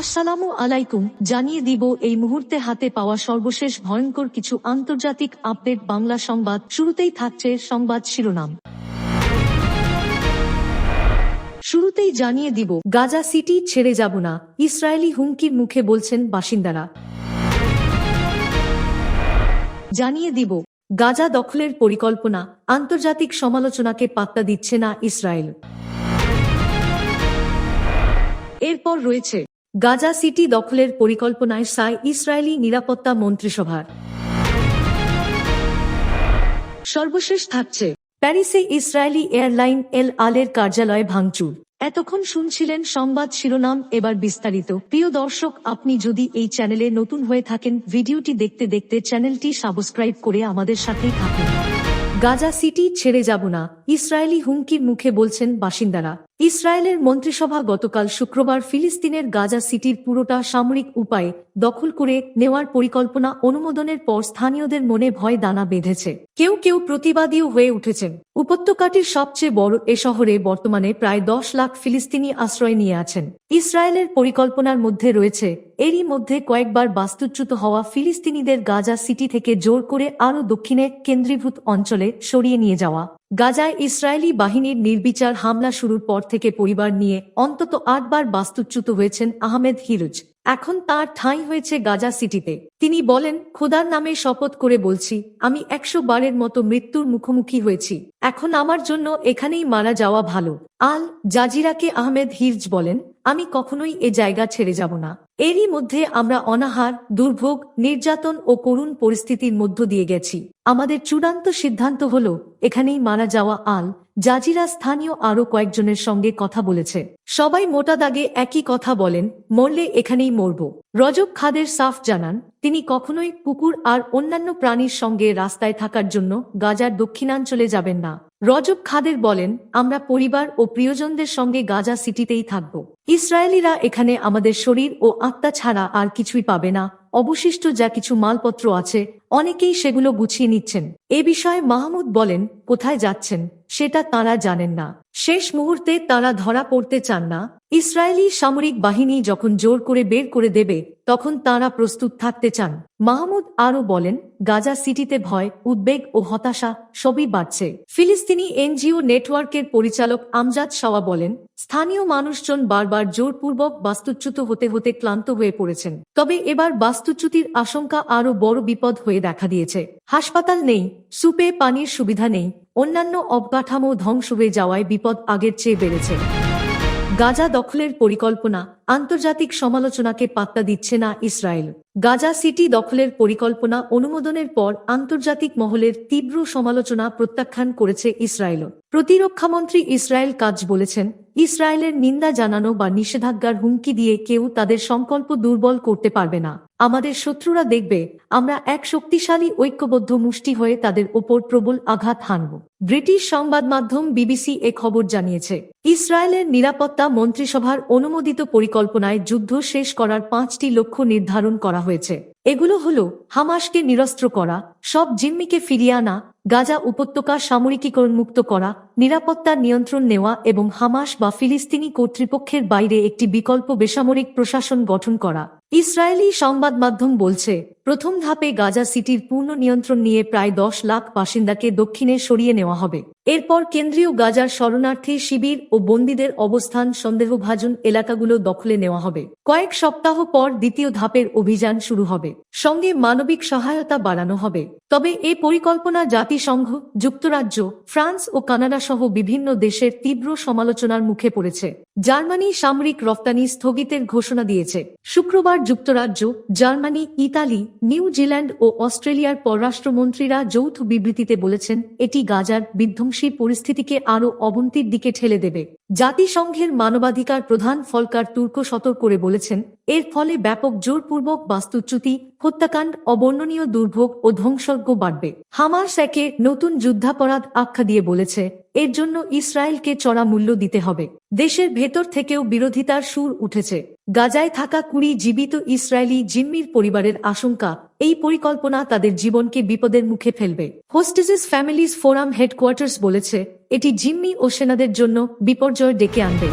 আসসালামু আলাইকুম, জানিয়ে দিব এই মুহূর্তে হাতে পাওয়া সর্বশেষ ভয়ঙ্কর কিছু আন্তর্জাতিক আপডেট বাংলা সংবাদ। শুরুতেই থাকছে সংবাদ শিরোনাম। শুরুতেই জানিয়ে দিব, গাজা সিটি ছেড়ে যাব না, ইসরায়েলি হুমকির মুখে বলছেন বাসিন্দারা। জানিয়ে দিব, গাজা দখলের পরিকল্পনা, আন্তর্জাতিক সমালোচনাকে পাত্তা দিচ্ছে না ইসরায়েল। এরপর রয়েছে গাজা সিটি দখলের পরিকল্পনায় সাই ইসরায়েলি নিরাপত্তা মন্ত্রিসভার। সর্বশেষ থাকছে, প্যারিসে ইসরায়েলি এয়ারলাইন এল আলের কার্যালয়ে ভাঙচুর। এতক্ষণ শুনছিলেন সংবাদ শিরোনাম, এবার বিস্তারিত। প্রিয় দর্শক, আপনি যদি এই চ্যানেলে নতুন হয়ে থাকেন, ভিডিওটি দেখতে দেখতে চ্যানেলটি সাবস্ক্রাইব করে আমাদের সাথেই থাকুন। গাজা সিটি ছেড়ে যাব না, ইসরায়েলি হুমকির মুখে বলছেন বাসিন্দারা। ইসরায়েলের মন্ত্রিসভা গতকাল শুক্রবার ফিলিস্তিনের গাজা সিটির পুরোটা সামরিক উপায়ে দখল করে নেওয়ার পরিকল্পনা অনুমোদনের পর স্থানীয়দের মনে ভয় দানা বেঁধেছে। কেউ কেউ প্রতিবাদীও হয়ে উঠেছেন। উপত্যকাটির সবচেয়ে বড় এ শহরে বর্তমানে প্রায় দশ লাখ ফিলিস্তিনি আশ্রয় নিয়ে আছেন। ইসরায়েলের পরিকল্পনার মধ্যে রয়েছে, এরই মধ্যে কয়েকবার বাস্তুচ্যুত হওয়া ফিলিস্তিনিদের গাজা সিটি থেকে জোর করে আরও দক্ষিণে কেন্দ্রীভূত অঞ্চলে সরিয়ে নিয়ে যাওয়া। গাজায় ইসরায়েলি বাহিনীর নির্বিচার হামলা শুরুর পর থেকে পরিবার নিয়ে অন্তত আটবার বাস্তুচ্যুত হয়েছেন আহমেদ হিরুজ। এখন তার ঠাঁই হয়েছে গাজা সিটিতে। তিনি বলেন, খোদার নামে শপথ করে বলছি, আমি একশো বারের মতো মৃত্যুর মুখোমুখি হয়েছি। এখন আমার জন্য এখানেই মারা যাওয়া ভালো। আল জাজিরাকে আহমেদ হিরজ বলেন, আমি কখনোই এ জায়গা ছেড়ে যাব না। এরই মধ্যে আমরা অনাহার, দুর্ভোগ, নির্যাতন ও করুণ পরিস্থিতির মধ্য দিয়ে গেছি। আমাদের চূড়ান্ত সিদ্ধান্ত হল, এখানেই মারা যাওয়া আল জাজিরা স্থানীয় আরও কয়েকজনের সঙ্গে কথা বলেছে। সবাই মোটা দাগে একই কথা বলেন, মরলে এখানেই মরব। রজব খাদের সাফ জানান, তিনি কখনোই কুকুর আর অন্যান্য প্রাণীর সঙ্গে রাস্তায় থাকার জন্য গাজার দক্ষিণাঞ্চলে যাবেন না। রজব খাদের বলেন, আমরা পরিবার ও প্রিয়জনদের সঙ্গে গাজা সিটিতেই থাকব। ইসরায়েলিরা এখানে আমাদের শরীর ও আত্মা ছাড়া আর কিছুই পাবে না। অবশিষ্ট যা কিছু মালপত্র আছে অনেকেই সেগুলো গুছিয়ে নিচ্ছেন। এ বিষয়ে মাহমুদ বলেন, কোথায় যাচ্ছেন, সেটা তারা জানেন না। শেষ মুহূর্তে তারা ধরা পড়তে চান না। ইসরায়েলি সামরিক বাহিনী যখন জোর করে বের করে দেবে, তখন তারা প্রস্তুত থাকতে চান। মাহমুদ আরও বলেন, গাজা সিটিতে ভয়, উদ্বেগ ও হতাশা সবই বাড়ছে। ফিলিস্তিনি এনজিও নেটওয়ার্কের পরিচালক আমজাদ সাওয়া বলেন, স্থানীয় মানুষজন বারবার জোরপূর্বক বাস্তুচ্যুত হতে হতে ক্লান্ত হয়ে পড়েছেন। তবে এবার বাস্তুচ্যুতির আশঙ্কা আরও বড় বিপদ হয়ে দেখা দিয়েছে। হাসপাতাল নেই, সুপে পানির সুবিধা নেই, অন্যান্য অবকাঠামো ধ্বংস হয়ে যাওয়ায় বিপদ আগের চেয়ে বেড়েছে। গাজা দখলের পরিকল্পনা, আন্তর্জাতিক সমালোচনাকে পাত্তা দিচ্ছে না ইসরায়েল। গাজা সিটি দখলের পরিকল্পনা অনুমোদনের পর আন্তর্জাতিক মহলের তীব্র সমালোচনা প্রত্যাখ্যান করেছে ইসরায়েল প্রতিরক্ষামন্ত্রী ইসরায়েল কাজ বলেছেন, ইসরায়েলের নিন্দা জানানো বা নিষেধাজ্ঞার হুমকি দিয়ে কেউ তাদের সংকল্প দুর্বল করতে পারবে না। আমাদের শত্রুরা দেখবে, আমরা এক শক্তিশালী ঐক্যবদ্ধ মুষ্টি হয়ে তাদের ওপর প্রবল আঘাত হানব। ব্রিটিশ সংবাদ মাধ্যম বিবিসি এ খবর জানিয়েছে, ইসরায়েলের নিরাপত্তা মন্ত্রিসভার অনুমোদিত পরিকল্পনায় যুদ্ধ শেষ করার পাঁচটি লক্ষ্য নির্ধারণ করা হয়েছে। এগুলো হলো হামাসকে নিরস্ত্র করা, সব জিম্মিকে ফিরিয়ে আনা, গাজা উপত্যকা সামরিকীকরণ মুক্ত করা, নিরাপত্তা নিয়ন্ত্রণ নেওয়া এবং হামাস বা ফিলিস্তিনি কর্তৃপক্ষের বাইরে একটি বিকল্প বেসামরিক প্রশাসন গঠন করা। ইসরায়েলি সংবাদ মাধ্যম বলছে, প্রথম ধাপে গাজা সিটির পূর্ণ নিয়ন্ত্রণ নিয়ে প্রায় দশ লাখ বাসিন্দাকে দক্ষিণে সরিয়ে নেওয়া হবে। এরপর কেন্দ্রীয় গাজার শরণার্থী শিবির ও বন্দীদের অবস্থান সন্দেহভাজন এলাকাগুলো দখলে নেওয়া হবে। কয়েক সপ্তাহ পর দ্বিতীয় ধাপের অভিযান শুরু হবে। সঙ্গে মানবিক সহায়তা বাড়ানো হবে। তবে এ পরিকল্পনা জাতিসংঘ, যুক্তরাজ্য, ফ্রান্স ও কানাডা সহ বিভিন্ন দেশের তীব্র সমালোচনার মুখে পড়েছে। জার্মানি সামরিক রফতানি স্থগিতের ঘোষণা দিয়েছে। শুক্রবার যুক্তরাজ্য, জার্মানি, ইতালি নিউজিল্যান্ড ও অস্ট্রেলিয়ার পররাষ্ট্রমন্ত্রীরা যৌথ বিবৃতিতে বলেছেন, এটি গাজার বিধ্বংসী পরিস্থিতিকে আরও অবনতির দিকে ঠেলে দেবে। জাতিসংঘের মানবাধিকার প্রধান ফলকার তুর্ক সতর্ক করে বলেছেন, এর ফলে ব্যাপক জোরপূর্বক বাস্তুচ্যুতি, হত্যাকাণ্ড, অবর্ণনীয় দুর্ভোগ ও ধ্বংসজ্ঞ বাড়বে। হামাস একে নতুন যুদ্ধাপরাধ আখ্যা দিয়ে বলেছে, এর জন্য ইসরায়েলকে চড়া মূল্য দিতে হবে। দেশের ভেতর থেকেও বিরোধিতার সুর উঠেছে। গাজায় থাকা কুড়ি জীবিত ইসরায়েলি জিম্মির পরিবারের আশঙ্কা এই পরিকল্পনা তাদের জীবনকে বিপদের মুখে ফেলবে। হোস্টেজেস ফ্যামিলিজ ফোরাম হেডকোয়ার্টার্স বলেছে, এটি জিম্মি ও সেনাদের জন্য বিপর্যয় ডেকে আনবে।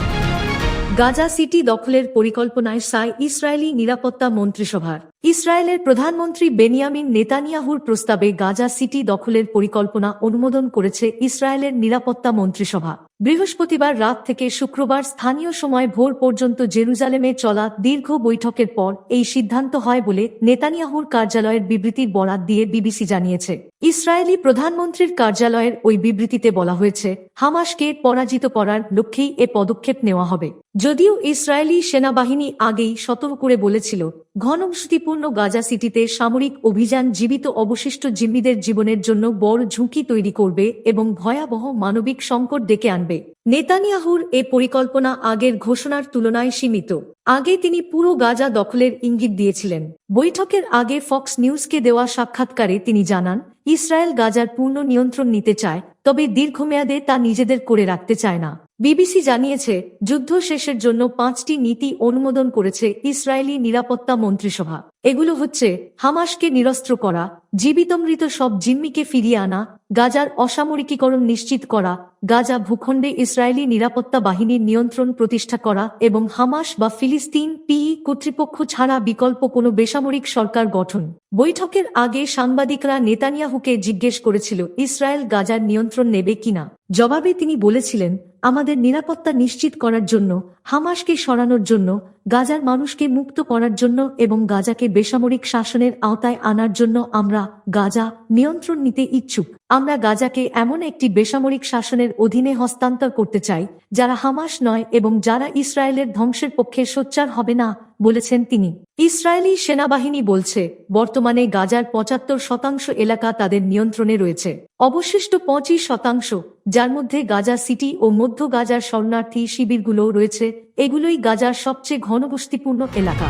গাজা সিটি দখলের পরিকল্পনায় সাই ইসরায়েলি নিরাপত্তা মন্ত্রিসভার। ইসরায়েলের প্রধানমন্ত্রী বেনিয়ামিন নেতানিয়াহুর প্রস্তাবে গাজা সিটি দখলের পরিকল্পনা অনুমোদন করেছে ইসরায়েলের নিরাপত্তা মন্ত্রিসভা। বৃহস্পতিবার রাত থেকে শুক্রবার স্থানীয় সময় ভোর পর্যন্ত জেরুজালেমে চলা দীর্ঘ বৈঠকের পর এই সিদ্ধান্ত হয় বলে নেতানিয়াহুর কার্যালয়ের বিবৃতির বরাত দিয়ে বিবিসি জানিয়েছে। ইসরায়েলি প্রধানমন্ত্রীর কার্যালয়ের ওই বিবৃতিতে বলা হয়েছে, হামাসকে পরাজিত করার লক্ষ্যেই এ পদক্ষেপ নেওয়া হবে। যদিও ইসরায়েলি সেনাবাহিনী আগেই সতর্ক করে বলেছিল ঘনবসতিপূর্ণ গাজা সিটিতে সামরিক অভিযান জীবিত অবশিষ্ট জিম্মিদের জীবনের জন্য বড় ঝুঁকি তৈরি করবে এবং ভয়াবহ মানবিক সংকট ডেকে আনবে। নেতানিয়াহুর এ পরিকল্পনা আগের ঘোষণার তুলনায় সীমিত। আগে তিনি পুরো গাজা দখলের ইঙ্গিত দিয়েছিলেন। বৈঠকের আগে ফক্স নিউজকে দেওয়া সাক্ষাৎকারে তিনি জানান, ইসরায়েল গাজার পূর্ণ নিয়ন্ত্রণ নিতে চায়, তবে দীর্ঘমেয়াদে তা নিজেদের করে রাখতে চায় না। বিবিসি জানিয়েছে, যুদ্ধ শেষের জন্য পাঁচটি নীতি অনুমোদন করেছে ইসরায়েলি নিরাপত্তা মন্ত্রিসভা। এগুলো হচ্ছে হামাসকে নিরস্ত্র করা জীবিত মৃত সব জিম্মিকে ফিরিয়ে আনা, গাজার অসামরিকীকরণ নিশ্চিত করা, গাজা ভূখণ্ডে ইসরায়েলি নিরাপত্তা বাহিনীর নিয়ন্ত্রণ প্রতিষ্ঠা করা এবং হামাস বা ফিলিস্তিন, পিই, কর্তৃপক্ষ ছাড়া বিকল্প কোনো বেসামরিক সরকার গঠন। বৈঠকের আগে সাংবাদিকরা নেতানিয়াহুকে জিজ্ঞেস করেছিল, ইসরায়েল গাজার নিয়ন্ত্রণ নেবে কিনা জবাবে তিনি বলেছিলেন, আমাদের নিরাপত্তা নিশ্চিত করার জন্য, হামাসকে সরানোর জন্য গাজার মানুষকে মুক্ত করার জন্য এবং গাজাকে বেসামরিক শাসনের আওতায় আনার জন্য আমরা গাজা নিয়ন্ত্রণ নিতে ইচ্ছুক। আমরা গাজাকে এমন একটি বেসামরিক শাসনের অধীনে হস্তান্তর করতে চাই, যারা হামাস নয় এবং যারা ইসরায়েলের ধ্বংসের পক্ষে সোচ্চার হবে না বলেছেন তিনি। ইসরায়েলি সেনাবাহিনী বলছে, বর্তমানে গাজার পঁচাত্তর শতাংশ এলাকা তাদের নিয়ন্ত্রণে রয়েছে। অবশিষ্ট পঁচিশ শতাংশ, যার মধ্যে গাজা সিটি ও মধ্য গাজার শরণার্থী শিবিরগুলোও রয়েছে, এগুলোই গাজার সবচেয়ে ঘনবস্তিপূর্ণ এলাকা।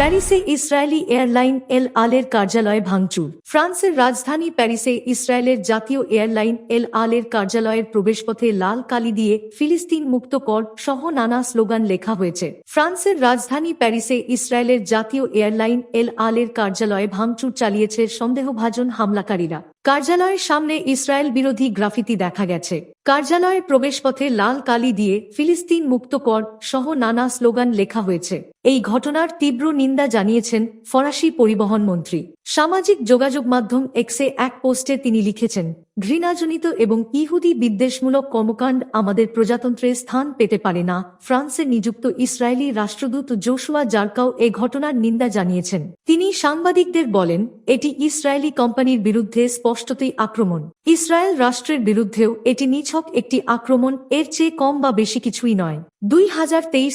প্যারিসে ইসরায়েলি এয়ারলাইন এল আলের কার্যালয়ে ভাঙচুর। ফ্রান্সের রাজধানী প্যারিসে ইসরায়েলের জাতীয় এয়ারলাইন এল আলের কার্যালয়ের প্রবেশপথে লাল কালি দিয়ে ফিলিস্তিন মুক্ত কর সহ নানা স্লোগান লেখা হয়েছে। ফ্রান্সের রাজধানী প্যারিসে ইসরায়েলের জাতীয় এয়ারলাইন এল আলের কার্যালয়ে ভাঙচুর চালিয়েছে সন্দেহভাজন হামলাকারীরা। কার্যালয়ের সামনে ইসরায়েল বিরোধী গ্রাফিতি দেখা গেছে। কার্যালয়ের প্রবেশপথে লাল কালি দিয়ে ফিলিস্তিন মুক্ত কর সহ নানা স্লোগান লেখা হয়েছে। এই ঘটনার তীব্র নিন্দা জানিয়েছেন ফরাসি পরিবহন মন্ত্রী। সামাজিক যোগাযোগ মাধ্যম এক্সে এক পোস্টে তিনি লিখেছেন ঘৃণাজনিত এবং ইহুদি বিদ্বেষমূলক কর্মকাণ্ড আমাদের প্রজাতন্ত্রে স্থান পেতে পারে না, ফ্রান্সে নিযুক্ত ইসরায়েলি রাষ্ট্রদূত জোশুয়া জার্কাও এ ঘটনার নিন্দা জানিয়েছেন। তিনি সাংবাদিকদের বলেন, এটি ইসরায়েলি কোম্পানির বিরুদ্ধে স্পষ্টতই আক্রমণ। ইসরায়েল রাষ্ট্রের বিরুদ্ধেও এটি নিছক একটি আক্রমণ, এর চেয়ে কম বা বেশি কিছুই নয়। দুই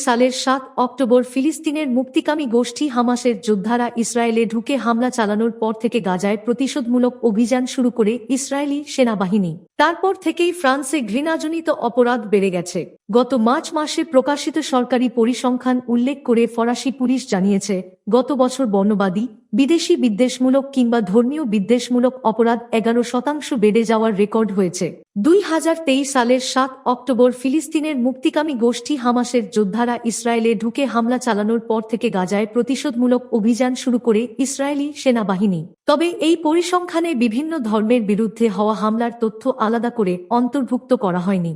সালের সাত অক্টোবর ফিলিস্তিনের মুক্তিকামী গোষ্ঠী হামাসের যোদ্ধারা ইসরায়েলে ঢুকে হামলা চালানোর পর থেকে গাজায় প্রতিশোধমূলক অভিযান শুরু করে ইসরায়েলি সেনাবাহিনী। তারপর থেকেই ফ্রান্সে ঘৃণাজনিত অপরাধ বেড়ে গেছে। গত মার্চ মাসে প্রকাশিত সরকারি পরিসংখ্যান উল্লেখ করে ফরাসি পুলিশ জানিয়েছে, গত বছর বর্ণবাদী, বিদেশি বিদ্বেষমূলক কিংবা ধর্মীয় বিদ্বেষমূলক অপরাধ এগারো শতাংশ বেড়ে যাওয়ার রেকর্ড হয়েছে। দুই হাজার তেইশ সালের সাত অক্টোবর ফিলিস্তিনের মুক্তিকামী গোষ্ঠী হামাসের যোদ্ধারা ইসরায়েলে ঢুকে হামলা চালানোর পর থেকে গাজায় প্রতিশোধমূলক অভিযান শুরু করে ইসরায়েলি সেনাবাহিনী। তবে এই পরিসংখ্যানে বিভিন্ন ধর্মের বিরুদ্ধে হওয়া হামলার তথ্য আলাদা করে অন্তর্ভুক্ত করা হয়নি।